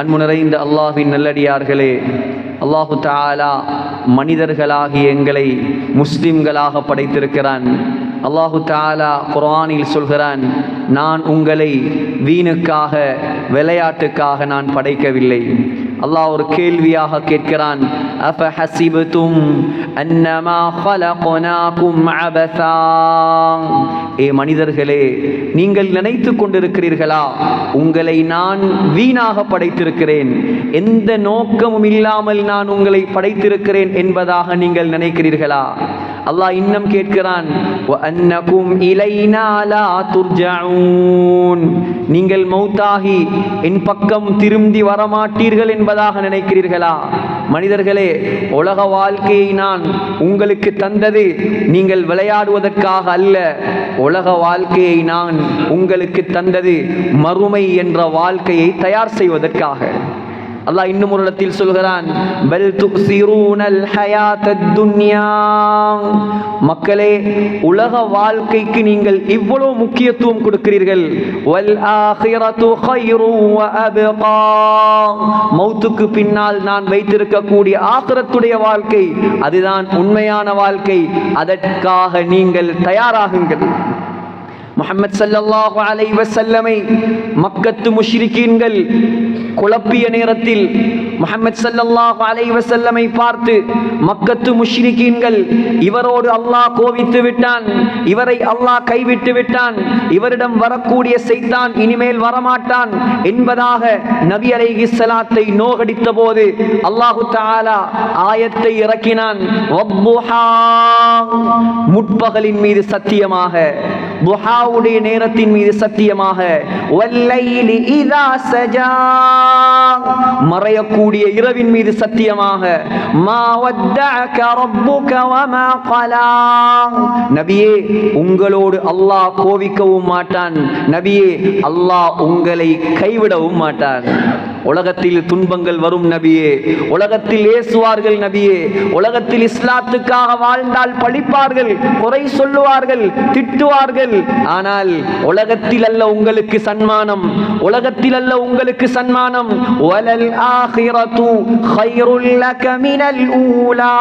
அன்பு நிறைந்த அல்லாஹின் நல்லடியார்களே அல்லாஹு தாலா மனிதர்களாகி எங்களை முஸ்லிம்களாக படைத்திருக்கிறான். அல்லாஹு தாலா குரானில் சொல்கிறான் நான் உங்களை வீணுக்காக விளையாட்டுக்காக நான் படைக்கவில்லை. அல்லாஹ் ஒரு கேள்வியாக கேட்கிறான் அஃப ஹசிபத்தும் அன்னமா خلقناكم عبثا ஏ மனிதர்களே நீங்கள் நினைத்து கொண்டிருக்கிறீர்களா உங்களை நான் வீணாக படைத்திருக்கிறேன் எந்த நோக்கமும் இல்லாமல் நான் உங்களை படைத்திருக்கிறேன் என்பதாக நீங்கள் நினைக்கிறீர்களா அல்லாஹ் இன்னும் கேட்கிறான் நீங்கள் மௌத்தாகி என் பக்கம் திரும்பி வரமாட்டீர்கள் என்பதாக நினைக்கிறீர்களா? மனிதர்களே உலக வாழ்க்கையை நான் உங்களுக்கு தந்தது நீங்கள் விளையாடுவதற்காக அல்ல. உலக வாழ்க்கையை நான் உங்களுக்கு தந்தது மறுமை என்ற வாழ்க்கையை தயார் செய்வதற்காக. அல்லாஹ் இன்னும் ஒரு இடத்தில் சொல்கிறான் பல் துக்ஸிரூனல் ஹயாத்தத் துன்யா. மக்களே உலக வாழ்க்கைக்கு நீங்கள் இவ்வளவு முக்கியத்துவம் கொடுக்கிறீர்கள். வல் ஆகிரத்து கைரு வ அப்கா. மௌத்துக்கு பின்னால் நான் வைத்திருக்கக்கூடிய ஆகிரத்துடைய வாழ்க்கை அதுதான் உண்மையான வாழ்க்கை. அதற்காக நீங்கள் தயாராகுங்கள். முகமது சல்லாஹு அலை வசல்லமை மக்கத்து முஷ்ரிக்கீன்கள் குழப்பிய நேரத்தில் முகமது சல்லாஹு அலை வசல்லமை பார்த்து மக்கத்து முஷ்ரிக்கீன்கள் இவரோடு அல்லாஹ் கோவித்து விட்டான் இவரை அல்லாஹ் கைவிட்டு விட்டான் இவரிடம் வரக்கூடிய செய்தான் இனிமேல் வரமாட்டான் என்பதாக நபி அலைஹி சலாத்தை நோகடித்த போது அல்லாஹு தாலா ஆயத்தை இறக்கினான் முற்பகலின் மீது சத்தியமாக துஹாவுடைய நேரத்தின் மீது சத்தியமாக சஜா மறையக்கூடிய இரவின் மீது சத்தியமாக நபியே உங்களோடு அல்லாஹ் கோவிக்கவும் மாட்டான். நபியே அல்லாஹ் உங்களை கைவிடவும் மாட்டான். உலகத்தில் துன்பங்கள் வரும் நபியே உலகத்தில் ஏசுவார்கள் நபியே உலகத்தில் இஸ்லாத்துக்காக வாழ்ந்தால் பழிப்பார்கள் குறை சொல்லுவார்கள் திட்டுவார்கள் ஆனால் உலகத்தில் அல்ல உங்களுக்கு சன்மானம் உலகத்தில் அல்ல உங்களுக்கு சன்மானம். வலல் ஆகிரது கைருல் லக மினல் ஊலா.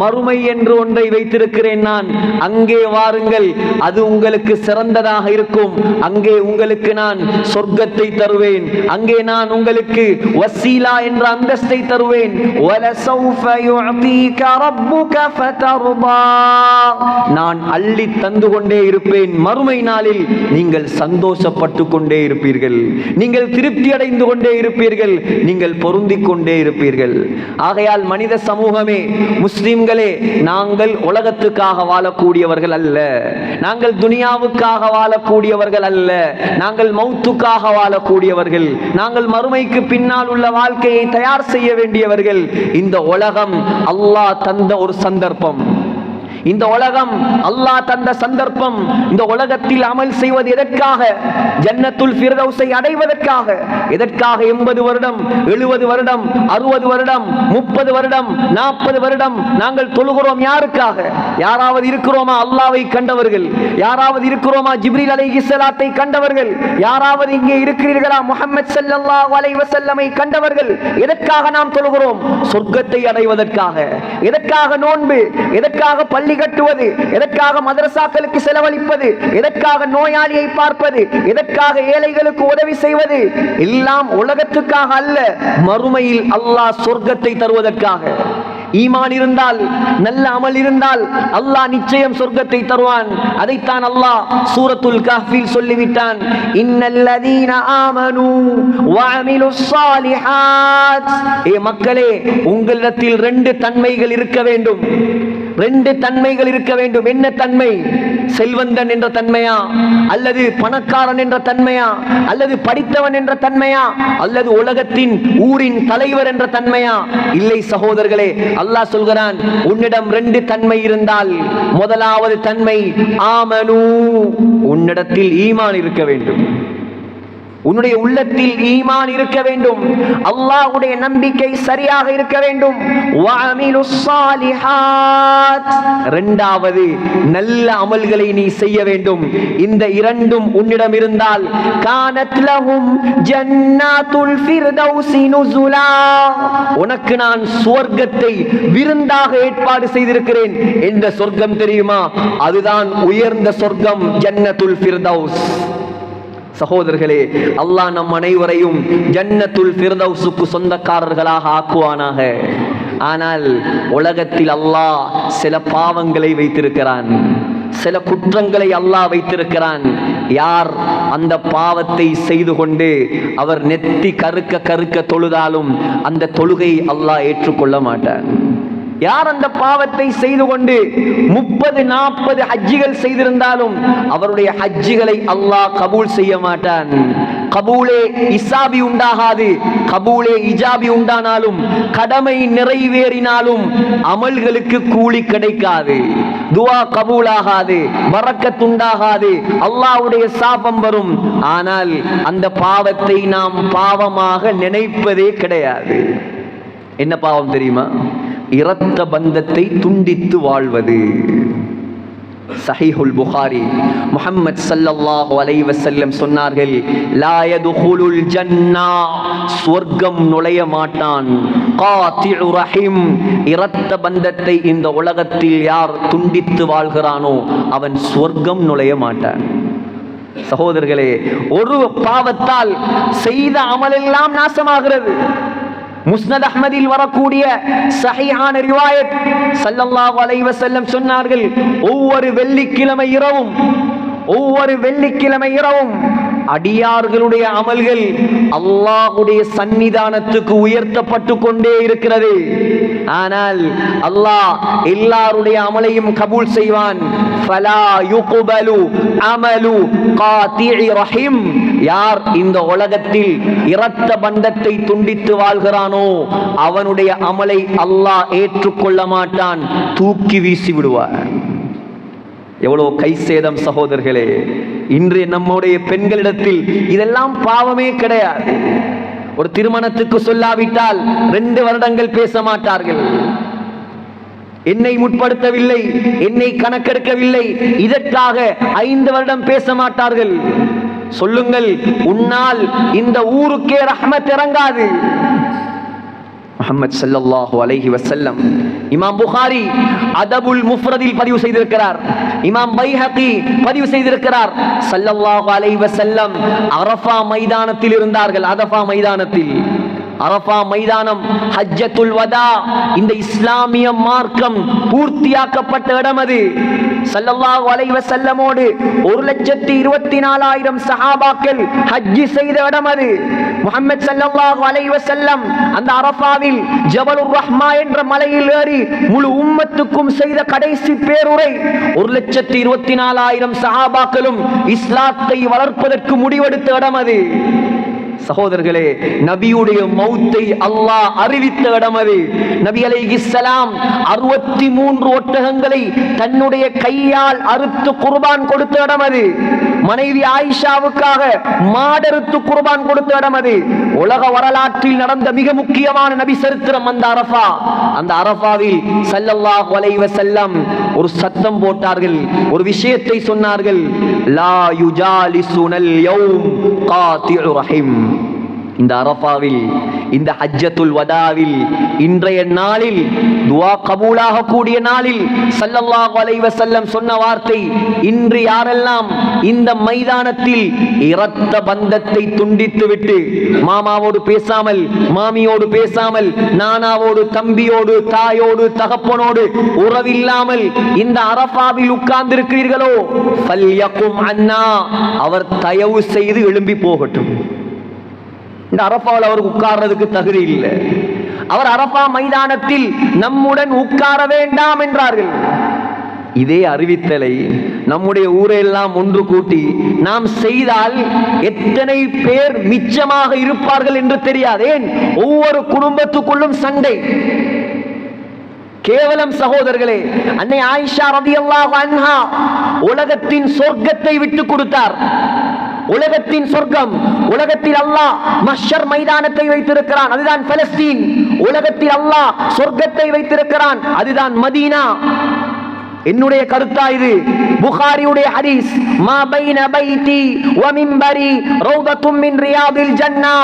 மறுமை என்று ஒன்றை வைத்திருக்கிறேன் நான். அங்கே வாருங்கள் அது உங்களுக்கு சிறந்ததாக இருக்கும். அங்கே உங்களுக்கு நான் சொர்க்கத்தை தருவேன். அங்கே நான் உங்களுக்கு வசீலா என்ற அந்தஸ்தை தருவேன். வலசௌஃப யுஅதீக ரப்புக ஃபதர்தா. நான் அள்ளி தந்து கொண்டே இருப்பேன். மறுமை நாளில் நீங்கள் சந்தோஷப்பட்டு கொண்டே இருப்பீர்கள். நீங்கள் திருப்தி அடைந்து கொண்டே இருப்பீர்கள். நீங்கள் பொருந்திக் கொண்டே இருப்பீர்கள். ஆகையால் மனித சமூகமே முஸ்லிம்களே நாங்கள் உலகத்துக்காக வாழக்கூடியவர்கள் அல்ல. நாங்கள் துனியாவுக்காக வாழக்கூடியவர்கள் அல்ல. நாங்கள் மௌத்துக்காக வாழக்கூடியவர்கள். நாங்கள் மறுமைக்கு பின்னால் உள்ள வாழ்க்கையை தயார் செய்ய வேண்டியவர்கள். இந்த உலகம் அல்லாஹ் தந்த ஒரு சந்தர்ப்பம். இந்த உலகம் அல்லாஹ் தந்த சந்தர்ப்பம் இந்த உலகத்தில் அமல் செய்வது எதற்காக? ஜன்னத்துல் ஃபிர்தௌஸை அடைவதற்காக. எதற்காக எண்பது வருடம் எழுபது வருடம் அறுபது வருடம் முப்பது வருடம் நாற்பது வருடம் நாங்கள் தொழுகிறோம் யாருக்காக? யாராவது இருக்கிறோமா அல்லாவை கண்டவர்கள்? யாராவது இருக்கிறோமா ஜிப்ரீல் அலை இஸ்லாத்தை கண்டவர்கள்? யாராவது இங்கே இருக்கிறீர்களா முகமது சல்லா அலை வசல்லமை கண்டவர்கள்? எதற்காக நாம் தொழுகிறோம்? சொர்க்கத்தை அடைவதற்காக. எதற்காக நோன்பு? எதற்காக பள்ளி கட்டுவது எதற்காக மதரசாக்களுக்கு செலவழிப்பது எதற்காக நோயாளியை பார்ப்பது எதற்காக ஏழைகளுக்கு உதவி செய்வது எல்லாம் உலகத்துக்காக அல்ல மறுமையில் அல்லாஹ் சொர்க்கத்தை தருவதற்காக. ஈமான் இருந்தால் நல்ல அமல் இருந்தால் அல்லாஹ் நிச்சயம் சொர்க்கத்தை தருவான். அதைத்தான் அல்லாஹ் சூரத்துல் கஹ்ஃபில் சொல்லிவிட்டான். இன்னல்லதீன ஆமனு வஅமிலுஸ் ஸாலிஹாத் ஏ மக்களே உங்களிடத்தில் ரெண்டு தன்மைகள் இருக்க வேண்டும். ரெண்டு தன்மைகள் இருக்க வேண்டும். என்ன தன்மை? செல்வந்தன் என்ற தன்மையா? அல்லது பணக்காரன் என்ற தன்மையா? அல்லது படித்தவன் என்ற தன்மையா? அல்லது உலகத்தின் ஊரின் தலைவர் என்ற தன்மையா? இல்லை சகோதரர்களே அல்லாஹ் சொல்கிறான் உன்னிடம் ரெண்டு தன்மை இருந்தால் முதலாவது தன்மை ஆமனு. உன்னிடத்தில் ஈமான் இருக்க வேண்டும். உன்னுடைய உள்ளத்தில் ஈமான் இருக்க வேண்டும். அல்லாஹ்வுடைய நம்பிக்கை சரியாக இருக்க வேண்டும். வஅமிலுஸ் ஸாலிஹாத். இரண்டாவது நல்ல அமல்களை நீ செய்ய வேண்டும். இந்த இரண்டும் உன்னிடம் இருந்தால் கானத் லஹும் ஜன்னாத்துல் ஃபிர்தௌஸி நுஸுலா உனக்கு நான் சுவர்க்கத்தை விருந்தாக ஏற்பாடு செய்திருக்கிறேன் என்ற சொர்க்கம் தெரியுமா? அதுதான் உயர்ந்த சொர்க்கம் ஜன்னத்துல் ஃபிர்தௌஸ். சகோதரர்களே அல்லாஹ் நம் அனைவரையும் ஜன்னத்துல் ஃபிர்தௌஸுக்கு சொந்தக்காரர்களாக ஆக்குவானாக. ஆனால் உலகத்தில் அல்லாஹ் சில பாவங்களை வைத்திருக்கிறான். சில குற்றங்களை அல்லாஹ் வைத்திருக்கிறான். யார் அந்த பாவத்தை செய்து கொண்டு அவர் நெத்தி கருக்க கருக்க தொழுதாலும் அந்த தொழுகை அல்லாஹ் ஏற்றுக்கொள்ள மாட்டான். யார் அந்த பாவத்தை செய்து கொண்டு முப்பது நாற்பது ஹஜ்ஜிகள் செய்திருந்தாலும் அவருடைய ஹஜ்ஜிகளை அல்லாஹ் கபூல் செய்ய மாட்டான். கபூலே இசாபி உண்டாகாது கபூலே இஜாபி உண்டானாலும் கடமை நிறைவேறினாலும் அமல்களுக்கு கூலி கிடைக்காது. துவா கபூலாகாது வரக்கத்துண்டாகாது அல்லாவுடைய சாபம் வரும். ஆனால் அந்த பாவத்தை நாம் பாவமாக நினைப்பதே கிடையாது. என்ன பாவம் தெரியுமா? இரத்த பந்தத்தை துண்டித்து வாழ்வது. சஹிஹுல் புகாரி முஹம்மத் ஸல்லல்லாஹு அலைஹி வஸல்லம் சொன்னார்கள் லா யதுகுலுல் ஜன்னா ஸ்வர்க்கம் நுழைய மாட்டான். காத்திஉ ரஹீம் இரத்த பந்தத்தை இந்த உலகத்தில் யார் துண்டித்து வாழ்கிறானோ அவன் ஸ்வர்க்கம் நுழைய மாட்டான். சகோதரர்களே ஒரு பாவத்தால் செய்த அமலெல்லாம் நாசமாகிறது. முஸ்னத் அஹ்மதில் வரக்கூடிய சஹீஹான ரிவாயத் சல்லல்லாஹு அலைஹி வஸல்லம் சொன்னார்கள் ஒவ்வொரு வெள்ளிக்கிழமை இரவும் ஒவ்வொரு வெள்ளிக்கிழமை இரவும் அடியார்களுடைய அமல்கள் அல்லாஹுடைய சன்னிதானத்துக்கு உயர்த்தப்பட்டு கொண்டே இருக்கிறது. ஆனால் அல்லாஹ் எல்லாருடைய அமலையும் கபூல் செய்வான். ஃபலா யுக்பலு அமலு காத்திஇ ரஹீம். யார் இந்த உலகத்தில் இரத்த பந்தத்தை துண்டித்து வாழ்கிறானோ அவனுடைய அமலை அல்லாஹ் ஏற்றுக்கொள்ள மாட்டான் தூக்கி வீசி விடுவார் எவ்வளோ கை சேதம் சகோதரர்களே இன்று நம்முடைய பெண்களிடத்தில் இதெல்லாம் பாவமே கிடையாது. ஒரு திருமணத்துக்கு சொல்லாவிட்டால் ரெண்டு வருடங்கள் பேச மாட்டார்கள். என்னை முற்படுத்தவில்லை என்னை கணக்கெடுக்கவில்லை இதற்காக ஐந்து வருடம் பேச மாட்டார்கள். சொல்லுங்கள் உன்னால் இந்த ஊருக்கே ரஹ்மத் இறங்காது. முகமது ஸல்லல்லாஹு அலைஹி வசல்லம் இமாம் புகாரி அதபுல் முஃப்ரதில் பதிவு செய்திருக்கிறார். இமாம் பைஹகி பதிவு செய்திருக்கிறார். ஸல்லல்லாஹு அலைஹி வசல்லம் அரஃபா மைதானத்தில் இருந்தார்கள் அரஃபா மைதானத்தில். அரஃபா மைதானம் ஹஜ்ஜத்துல் வதா இந்த இஸ்லாமிய மார்க்கம் பூர்த்தியாக்கப்பட்ட இடம் அது. சல்லல்லாஹு அலைஹி வஸல்லமோடு ஒரு லட்சத்தி இருபத்தி நாலாயிரம் சஹாபாக்கள் ஹஜ்ஜி செய்த இடம் அது. முகமது சல்லல்லாஹு அலைஹி வஸல்லம் அந்த அரஃபாவில் ஜபலுர் ரஹ்மா என்ற மலையில் ஏறி முழு உம்மத்துக்கும் செய்த கடைசி பேருரை ஒரு லட்சத்தி இருபத்தி நாலாயிரம் சஹாபாக்களும் இஸ்லாத்தை வளர்ப்பதற்கு முடிவெடுத்த இடம் அது. சகோதரர்களே நபியுடைய மௌத்தை அல்லாஹ் அறிவித்த இடம் அது. நபி அலைஹிஸ்ஸலாம் அறுபத்தி மூன்று ஒட்டகங்களை தன்னுடைய கையால் அறுத்து குர்பான் கொடுத்த இடம் அது. மனைவி ஆயிஷாவுக்காக மாடறுத்து குர்பான் கொடுத்த இடம் அது. உலக வரலாற்றில் நடந்த மிக முக்கியமான நபி சரித்திரம் அந்த அரஃபா. அந்த அரபாவில் சல்லல்லா வலைவ செல்லம் ஒரு சத்தம் போட்டார்கள் ஒரு விஷயத்தை சொன்னார்கள். லா யுஜாலிசுனல் யௌம் காத்திஉ ரஹிம். இந்த அரஃபாவில் இந்த ஹஜ்ஜத்துல் வதாவில் இன்றைய நாளில் துவா கபூலாக கூடிய நாளில் சல்லல்லாஹு அலைஹி வஸல்லம் சொன்ன வார்த்தை இன்று யாரெல்லாம் இந்த மைதானத்தில் இரத்த பந்தத்தை துண்டித்து விட்டு மாமாவோடு பேசாமல் மாமியோடு பேசாமல் நானாவோடு தம்பியோடு தாயோடு தகப்பனோடு உறவில்லாமல் இந்த அரஃபாவில் உட்கார்ந்திருக்கிறீர்களோ ஃபல்யகும் அவர் தயவு செய்து எழும்பி போகட்டும். இந்த அரப்பாவில் அவருக்கு உட்கார்றதுக்கு தகுதி இல்லை. அவர் அரப்பா மைதானத்தில் நம்முடன் உட்கார வேண்டாம் என்றார்கள். இதே அறிவித்தலை நம்முடைய ஊரெல்லாம் ஒன்று கூட்டி நாம் செய்தால் எத்தனை பேர் மிச்சமாக இருப்பார்கள் என்று தெரியாது. ஏன்? ஒவ்வொரு குடும்பத்துக்குள்ளும் சண்டை. கேவலம் சகோதரர்களே அன்னை ஆயிஷா ரதியல்லாஹு அன்ஹா உலகத்தின் சொர்க்கத்தை விட்டு கொடுத்தார். உலகத்தின் சொர்க்கம் உலகத்தில் அல்லாஹ் மஷர் மைதானத்தை வைத்திருக்கிறான் அதுதான் பலஸ்தீன். உலகத்தில் அல்லாஹ் சொர்க்கத்தை வைத்திருக்கிறான் அதுதான் மதீனா. என்னுடைய கருத்தா இது? புகாரியுடைய ஹதீஸ் மா பைன பைதி வ மிம்பரி ரௌதத்தும் மின் ரியாதில் ஜன்னா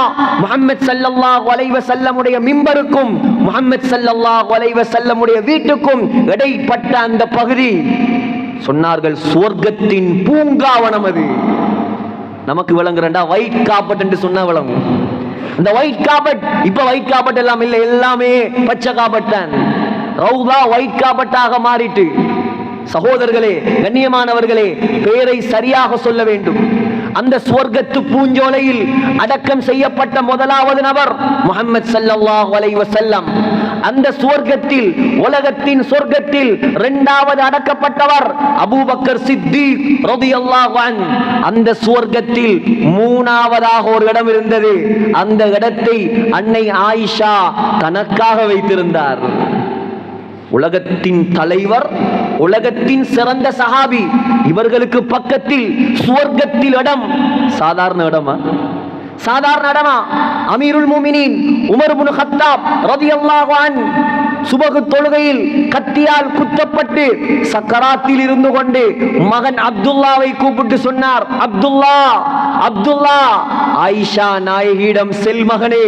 முஹம்மத் ஸல்லல்லாஹு அலைஹி வஸல்லமுடைய மிம்பருக்கும் முஹம்மத் ஸல்லல்லாஹு அலைஹி வஸல்லமுடைய வீட்டுக்கும் இடைப்பட்ட அந்த பகுதி. சொன்னார்கள் சுவர்க்கத்தின் பூங்காவனம் அது நமக்கு விளங்குறண்டா ஒயிட் காப்பட் என்று சொன்னா விளங்கும். அந்த ஒயிட் காப்பட் இப்ப ஒயிட் காப்பட் எல்லாம் இல்லை எல்லாமே பச்சை காப்பட் தான். ரவுதா ஒயிட் காப்பட்டாக மாறிட்டு சகோதரர்களே கண்ணியமானவர்களே பெயரை சரியாக சொல்ல வேண்டும். அந்த சுவர்க்கத்து பூஞ்சோலையில் அடக்கம் செய்யப்பட்ட முதலாவது நபர் முகமது சல்லாஹ் அலை வசல்லம் அந்த சுவர்க்கத்தில் உலகத்தின் சொர்க்கத்தில் இரண்டாவது அடக்கப்பட்டவர் அபூபக்கர் சித்தி ரலியல்லாஹு அந்த சுவர்க்கத்தில் மூணாவதாக ஒரு இடம் இருந்தது. அந்த இடத்தை அன்னை ஆயிஷா தனக்காக வைத்திருந்தார். உலகத்தின் தலைவர் உலகத்தின் சிறந்த சஹாபி. இவர்களுக்கு பக்கத்தில் சுவர்க்கத்தில் இடம். சாதாரண இடமா? சாதாரண இடமா? அமீருல் மூமினின் உமர் இப்னு ஹத்தாப் ரலியல்லாஹு அன் சுபகு தொழுகையில் கத்தியால் குத்தப்பட்டு சக்கராத்தில் இருந்து கொண்டு மகன் அப்துல்லாவை கூப்பிட்டு சொன்னார் அப்துல்லா அப்துல்லா ஆயிஷா நாயகியிடம் செல் மகனே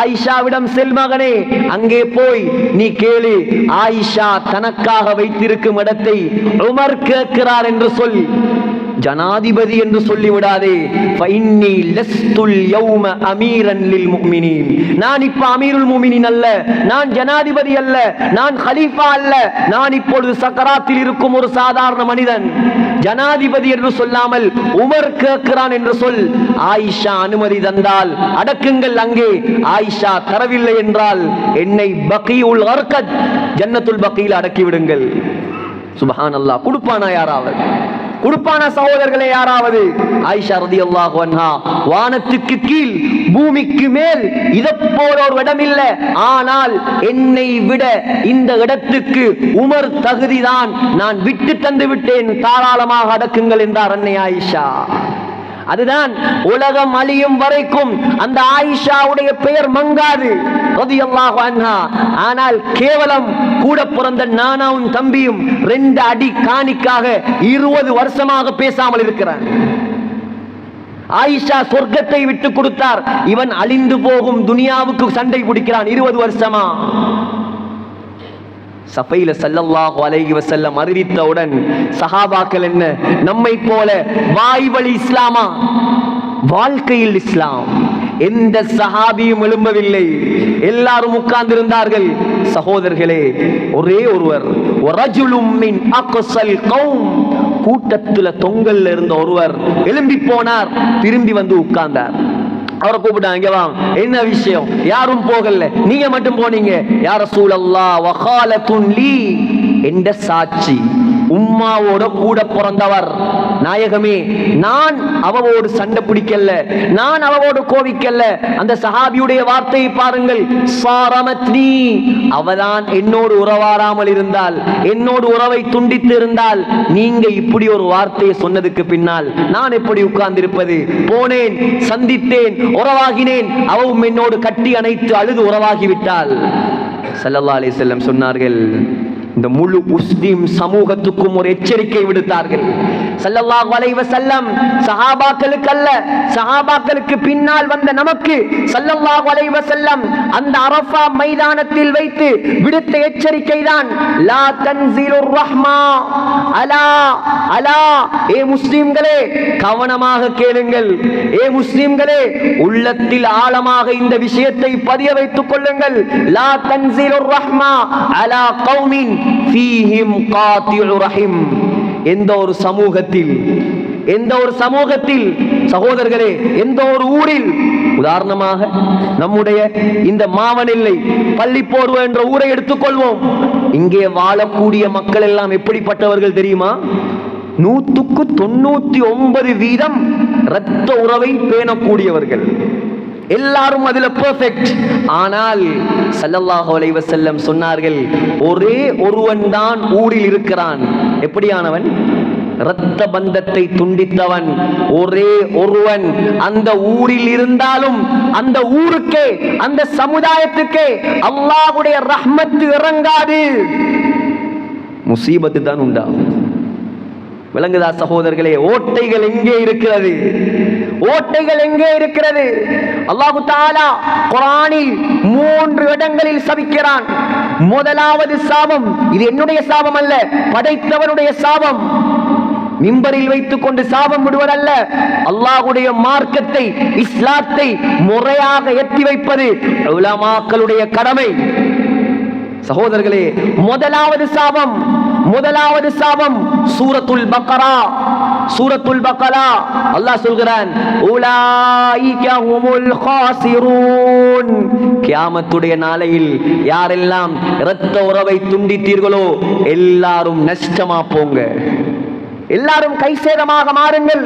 ஆயிஷாவிடம் செல் மகனே அங்கே போய் நீ கேளு ஆயிஷா தனக்காக வைத்திருக்கும் இடத்தை உமர் கேட்கிறார் என்று சொல். ஜனாதிபதி என்று சொல்லிவிடாதே. ஃபைன்னி நான் இப்ப அமீருல் முமினின் அல்ல நான் ஜனாதிபதி அல்ல நான் ஹலீஃபா அல்ல நான் இப்பொழுது சக்கராத்தில் இருக்கும் ஒரு சாதாரண மனிதன். ஜனாதிபதி என்று சொல்லாமல் உமர் கேட்கிறான் என்று சொல். ஆயிஷா அனுமதி தந்தால் அடக்குங்கள் அங்கே. ஆயிஷா தரவில்லை என்றால் என்னை பக்கியுள் அர்க்கத் ஜன்னத்துல் பக்கியில் அடக்கி விடுங்கள் சுபஹான் அல்லாஹ் கொடுப்பானா யாராவது? கொடுப்பான சகோதரர்களே யாராவது? ஆயிஷா ரதியல்லாஹு அன்ஹா வானத்துக்கு கீழ் பூமிக்கு மேல் இதை போல ஒரு இடம் இல்லை ஆனால் என்னை விட இந்த இடத்துக்கு உமர் தகுதிதான். நான் விட்டு தந்து விட்டேன். தாராளமாக அடக்குங்கள் என்றார் அன்னை ஆயிஷா. அதுதான் உலகம் அழியும் வரைக்கும் அந்த ஆயிஷாவுடைய பெயர் மங்காது அன்ஹா. ஆனால் கேவலம் கூட பிறந்த நானாவும் தம்பியும் ரெண்டு அடி காணிக்காக இருபது வருஷமாக பேசாமல் இருக்கிறான் ஆயிஷா சொர்க்கத்தை விட்டு கொடுத்தார். இவன் அழிந்து போகும் துனியாவுக்கு சண்டை பிடிக்கிறான் இருபது வருஷமா. சபையில சல்லல்லாஹு அலைஹி வசல்லம் அறிவித்தவுடன் சஹாபாக்கள் என்ன? நம்மை போல வாய் வழி இஸ்லாமா? வாழ்க்கையில் இஸ்லாம். எந்த சஹாபியும் எழும்பவில்லை. எல்லாரும் உட்கார்ந்திருந்தார்கள். சகோதரர்களே ஒரே ஒருவர். கூட்டத்துல தொங்கல்ல இருந்த ஒருவர் எழும்பி போனார். திரும்பி வந்து உட்கார்ந்தார். அவரை கூப்பிட்டாங்க இங்க வாங்க என்ன விஷயம்? யாரும் போகல. நீங்க மட்டும் போனீங்க. யார சூழல்லா வகாலத்துன் லீ. என்ற சாட்சி? உம்மாவோட கூட பிறந்தவர். நாயகமே நான் அவவோடு சண்டை பிடிக்கல நான் அவவோடு கோவிக்கல்ல. அந்த சஹாபியுடைய வார்த்தையை பாருங்கள். சாரமத்னி. அவதான் என்னோடு உறவாராமல் இருந்தால் என்னோடு உறவை துண்டித்து இருந்தால் நீங்க இப்படி ஒரு வார்த்தையை சொன்னதுக்கு பின்னால் நான் எப்படி உட்கார்ந்திருப்பது? போனேன் சந்தித்தேன் உறவாகினேன். அவவும் என்னோடு கட்டி அணைத்து அழுது உறவாகிவிட்டால் ஸல்லல்லாஹு அலி செல்லம் சொன்னார்கள் இந்த முழு முஸ்லிம் சமூகத்துக்கும் ஒரு எச்சரிக்கை விடுத்தார்கள். ஸல்லல்லாஹு அலைஹி வஸல்லம் சஹாபாக்களுக்கு அல்ல சஹாபாக்களுக்கு பின்னால் வந்த நமக்கு ஸல்லல்லாஹு அலைஹி வஸல்லம் அந்த அரஃபா மைதானத்தில் வைத்து விடுத்த எச்சரிக்கை தான் லா தன்சிலுர் ரஹ்மா அலா அலா ஏ முஸ்லிம்களே கவனமாக கேளுங்கள். ஏ முஸ்லிம்களே உள்ளத்தில் ஆழமாக இந்த விஷயத்தை பதிய வைத்துக் கொள்ளுங்கள். லா தன்சிலுர் ரஹ்மா அலா கௌமின் ஃபீஹிம் காத்திஉ ரஹிம். எந்த ஒரு சமூகத்தில் எந்த ஒரு சமூகத்தில் சகோதரர்களே எந்த ஒரு ஊரில் உதாரணமாக நம்முடைய இந்த மாவனில்லை பள்ளிப்போர்வ என்ற ஊரை எடுத்துக்கொள்வோம். இங்கே வாழக்கூடிய மக்கள் எல்லாம் எப்படிப்பட்டவர்கள் தெரியுமா? நூற்றுக்கு தொண்ணூத்தி ஒன்பது வீதம் இரத்த உறவை பேணக்கூடியவர்கள். எல்லாரும் அதுல பெர்ஃபெக்ட் ஆனால் சல்லல்லாஹு அலைஹி வஸல்லம் சொன்னார்கள் ஒரே ஒருவன் தான் ஊரில் இருக்கிறான். எப்படியானவன்? இரத்த பந்தத்தை துண்டித்தவன். ஒரே ஒருவன். அந்த ஊரில் இருந்தாலும் அந்த ஊருக்கே அந்த சமுதாயத்துக்கே அல்லாஹ்வுடைய ரஹ்மத்து இறங்காது. முசீபத்து தான் உண்டாகும். விளங்குதா சகோதரர்களே ஓட்டைகள் எங்கே இருக்கிறது? ஓட்டைகள் எங்கே இருக்கிறது? அல்லாஹு தாலா குரானில் மூன்று இடங்களில் சபிக்கிறான். முதலாவது சாபம் இது என்னுடைய சாபம் அல்ல படைத்தவனுடைய சாபம். மிம்பரில் வைத்துக் கொண்டு சாபம் விடுவதல்ல அல்லாஹுடைய மார்க்கத்தை இஸ்லாத்தை முறையாக எத்தி வைப்பது உலமாக்களுடைய கடமை. சகோதரர்களே முதலாவது சாபம் முதலாவது சாபம் சூரத்துல் பக்கரா சூரத்துல் பக்கலா அல்லாஹ் சொல்கிறான் உலாயிக ஹுமுல் காசிரூன் கியாமத்துடைய நாளையில் யாரெல்லாம் இரத்த உறவை துண்டித்தீர்களோ எல்லாரும் நஷ்டமா போங்க. எல்லாரும் கை சேதமாக மாறுங்கள்.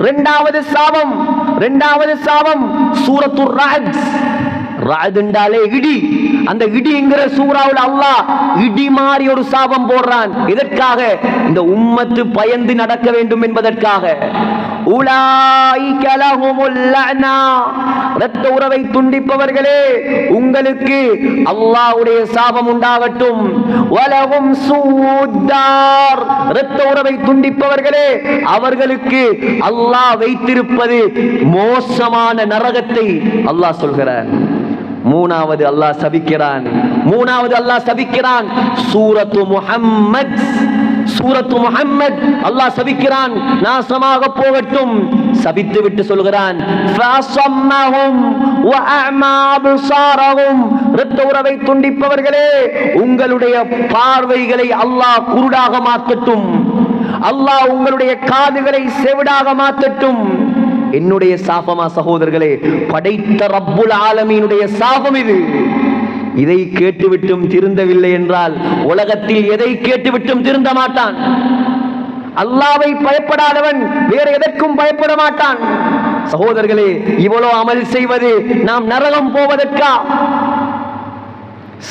இரண்டாவது சாபம் இரண்டாவது சாபம் சூரத்துர் ராஜ் ராஜ் என்றாலே இடி. அந்த இடிங்கிற சூறாவில் அல்லாஹ் இடி மாறி ஒரு சாபம் போடுறான். இதற்காக இந்த உம்மத்து பயந்து நடக்க வேண்டும் என்பதற்காக. ரத்த இரத்த உறவை துண்டிப்பவர்களே உங்களுக்கு அல்லாஹ்வுடைய சாபம் உண்டாகட்டும். வலவும் சூத்தார் ரத்த உறவை துண்டிப்பவர்களே அவர்களுக்கு அல்லாஹ் வைத்திருப்பது மோசமான நரகத்தை அல்லாஹ் சொல்கிறார் மூணாவது அல்லாஹ் சபிக்கிறான். மூணாவது அல்லாஹ் சபிக்கிறான். சூரத்து முஹம்மத் சூரத்து முஹம்மத். அல்லாஹ் சபிக்கிறான். நாசமாக போகட்டும். சபித்து விட்டு சொல்கிறான். இரத்த உறவை துண்டிப்பவர்களே உங்களுடைய பார்வைகளை அல்லாஹ் குருடாக மாற்றட்டும். அல்லாஹ் உங்களுடைய காதுகளை செவிடாக மாற்றட்டும். என்னுடைய சாபமா சகோதரர்களே படைத்த ரப்புல் ஆலமீனுடைய சாபம் இது. இதை கேட்டுவிட்டும் திருந்தவில்லை என்றால் உலகத்தில் எதை கேட்டுவிட்டும் திருந்த மாட்டான்? அல்லாவை பயப்படாதவன் வேற எதற்கும் பயப்பட மாட்டான். சகோதரர்களே இவ்வளவு அமல் செய்வது நாம் நரகம் போவதற்கா?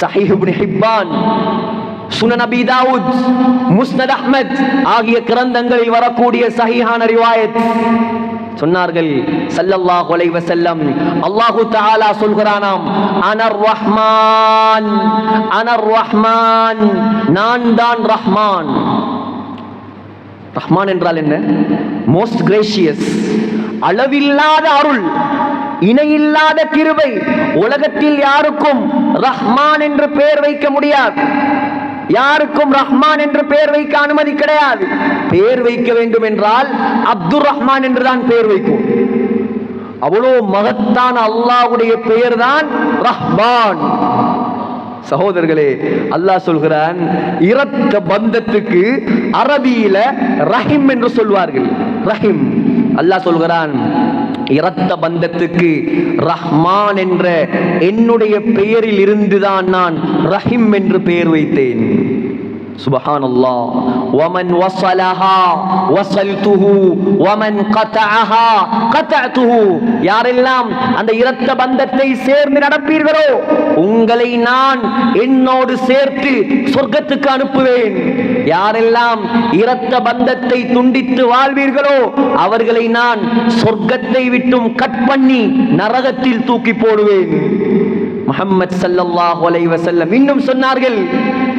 சஹீஹ் ஹிப்பான் சுனன் அபி தாவூத் முஸ்னத் அஹ்மத் ஆகிய கிரந்தங்களில் வரக்கூடிய சஹிஹான ரிவாயத். சொன்னார்கள் ஸல்லல்லாஹு அலைஹி வஸல்லம். அல்லாஹு தஆலா சொல்கிறானாம் அனர் ரஹ்மான் அனர் ரஹ்மான் நான் தான் ரஹ்மான். ரஹ்மான் என்றால் என்ன? மோஸ்ட் கிரேஷியஸ் அளவில்லாத அருள் இணையில்லாத கிருபை உலகத்தில் யாருக்கும் ரஹ்மான் என்று பெயர் வைக்க முடியாது. யாருக்கும் ரஹ்மான் என்று பெயர் வைக்க அனுமதி கிடையாது. பெயர் வைக்க வேண்டும் என்றால் அப்துர் ரஹ்மான் என்றுதான் பெயர் வைக்கும் அவ்வளோ மகத்தான அல்லாஹ்வுடைய பெயர் தான் ரஹ்மான். சகோதரர்களே அல்லாஹ் சொல்கிறான் இரத்த பந்தத்துக்கு அரபியில ரஹிம் என்று சொல்வார்கள். ரஹிம். அல்லாஹ் சொல்கிறான் இரத்த பந்தத்துக்கு ரஹ்மான் என்ற என்னுடைய பெயரில் இருந்துதான் நான் ரஹிம் என்று பெயர் வைத்தேன். سبحان الله ومن وصلها وصلته ومن قطعها قطعته யாரெல்லாம் அந்த இரத்த பந்தத்தை சேர்ந்து நடப்பீர்களோ உங்களை நான் என்னோடு சேர்த்து சொர்க்கத்துக்கு அனுப்புவேன் யாரெல்லாம் இரத்த பந்தத்தை துண்டித்து வாழ்வீர்களோ அவர்களை நான் சொர்க்கத்தை விட்டும் கட் பண்ணி நரகத்தில் தூக்கி போடுவேன் முஹம்மத் ஸல்லல்லாஹு அலைஹி வஸல்லம் இன்னும் சொன்னார்கள்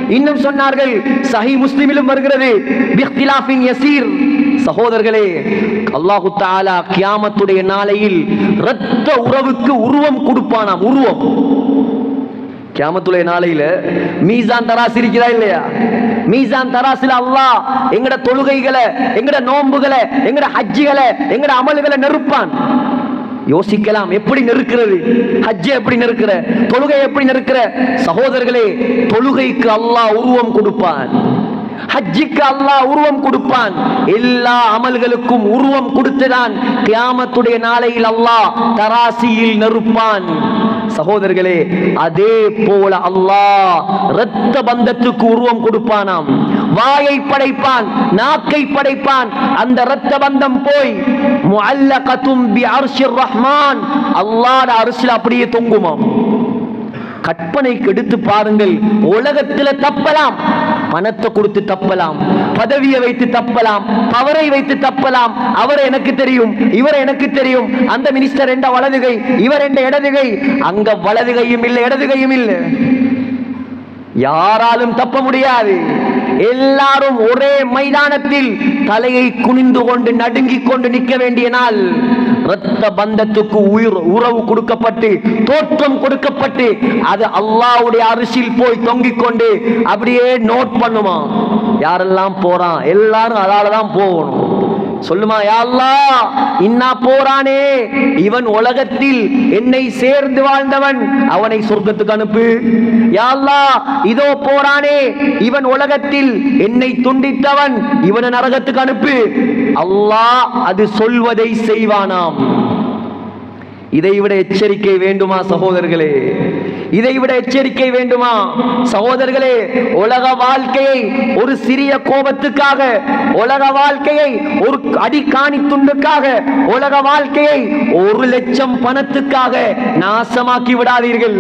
இன்னும் சொன்னார்கள் சஹி முஸ்லிமிலும் வருகிறது யசீர். சகோதரர்களே அல்லாஹு தாலா கியாமத்துடைய நாளையில் இரத்த உறவுக்கு உருவம் கொடுப்பானாம் உருவம். கியாமத்துடைய நாளையில மீசான் தராசு இருக்கிறா இல்லையா? மீசான் தராசில அல்லாஹ் எங்கட தொழுகைகளை எங்கட நோன்புகளை எங்கட ஹஜ்ஜிகளை எங்கட அமல்களை நெருப்பான். யோசிக்கலாம். எப்படி நெருக்கிறது? ஹஜ்ஜ எப்படி நெருக்கிற? தொழுகை எப்படி நெருக்கிற? சகோதரர்களே தொழுகைக்கு அல்லாஹ் உருவம் கொடுப்பான். ஹஜ்ஜிக்கு அல்லாஹ் உருவம் கொடுப்பான். எல்லா அமல்களுக்கும் உருவம் கொடுத்துதான் கியாமத்துடைய நாளையில் அல்லாஹ் தராசியில் நெருப்பான். சகோதரர்களே அதே போல அல்லாஹ் இரத்த பந்தத்துக்கு உருவம் கொடுப்பானாம். வாயை படைப்பான் நாக்கை படைப்பான் அந்த இரத்த பந்தம் போய் முஅல்லகத்தும் பி அர்ஷிர் ரஹ்மான் அல்லாஹ்ட அரிசில் அப்படியே தொங்குமாம். கற்பனைக்கு எடுத்து பாருங்கள் உலகத்துல தப்பலாம். பணத்தை கொடுத்து தப்பலாம் பதவியை வைத்து தப்பலாம் பவரை வைத்து தப்பலாம். அவர் எனக்கு தெரியும் இவர் எனக்கு தெரியும். அந்த மினிஸ்டர் என்ற வலதுகை இவர் என்ற இடதுகை. அங்க வலதுகையும் இல்லை இடதுகையும் இல்லை. யாராலும் தப்ப முடியாது. எல்லாரும் ஒரே மைதானத்தில் தலையை குனிந்து கொண்டு நடுங்கிக் கொண்டு நிற்க வேண்டிய நாள். இரத்த பந்தத்துக்கு உயிர் உறவு கொடுக்கப்பட்டு தோற்றம் கொடுக்கப்பட்டு அது அல்லாவுடைய அரிசியில் போய் தொங்கிக் கொண்டு அப்படியே நோட் பண்ணுமா? யாரெல்லாம் போறான்? எல்லாரும் அதால தான் போகணும். சொல்லுமா யா இன்னா போறானே இவன் உலகத்தில் என்னை சேர்ந்து வாழ்ந்தவன் அவனை சொர்க்கத்துக்கு அனுப்பு. யா இதோ போறானே இவன் உலகத்தில் என்னை துண்டித்தவன் இவனை நரகத்துக்கு அனுப்பு. அல்லாஹ் அது சொல்வதை செய்வானாம். இதைவிட எச்சரிக்கை வேண்டுமா சகோதரர்களே? இதைவிட எச்சரிக்கை வேண்டுமா? சகோதரர்களே உலக வாழ்க்கையை ஒரு சிறிய கோபத்துக்காக உலக வாழ்க்கையை ஒரு அடிக்காணி துண்டுக்காக உலக வாழ்க்கையை ஒரு லட்சம் பணத்துக்காக நாசமாக்கி விடாதீர்கள்.